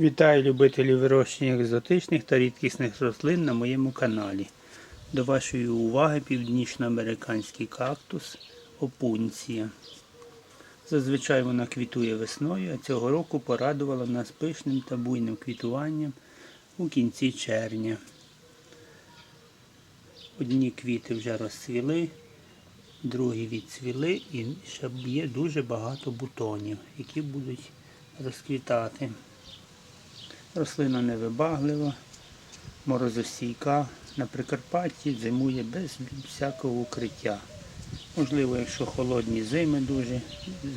Вітаю любителів вирощення екзотичних та рідкісних рослин на моєму каналі. До вашої уваги північноамериканський кактус опунція. Зазвичай вона квітує весною, а цього року порадувала нас пишним та буйним квітуванням у кінці червня. Одні квіти вже розцвіли, другі відцвіли і ще є дуже багато бутонів, які будуть розквітати. Рослина невибаглива, морозостійка. На Прикарпатті зимує без всякого укриття. Можливо, якщо холодні зими дуже,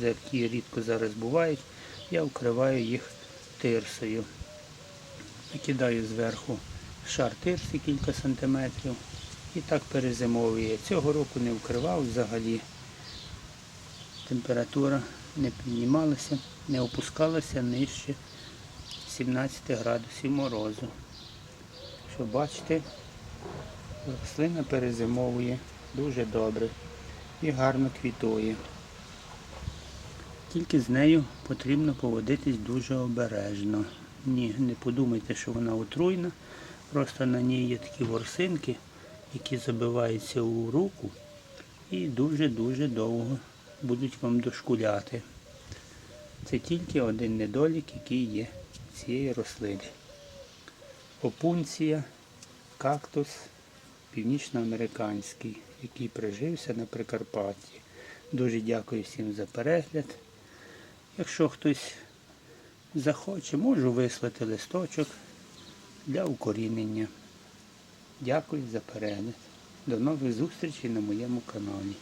які рідко зараз бувають, я вкриваю їх тирсою. Накидаю зверху шар тирси кілька сантиметрів і так перезимовує. Цього року не вкривав взагалі. Температура не піднімалася, не опускалася нижче 17 градусів морозу. Що бачите, рослина перезимовує дуже добре і гарно квітує. Тільки з нею потрібно поводитись дуже обережно. Ні, не подумайте, що вона отруйна. Просто на ній є такі ворсинки, які забиваються у руку і дуже-дуже довго будуть вам дошкуляти. Це тільки один недолік, який є цієї рослини. Опунція, кактус північноамериканський, який прижився на Прикарпатті. Дуже дякую всім за перегляд. Якщо хтось захоче, можу вислати листочок для укорінення. Дякую за перегляд. До нових зустрічей на моєму каналі.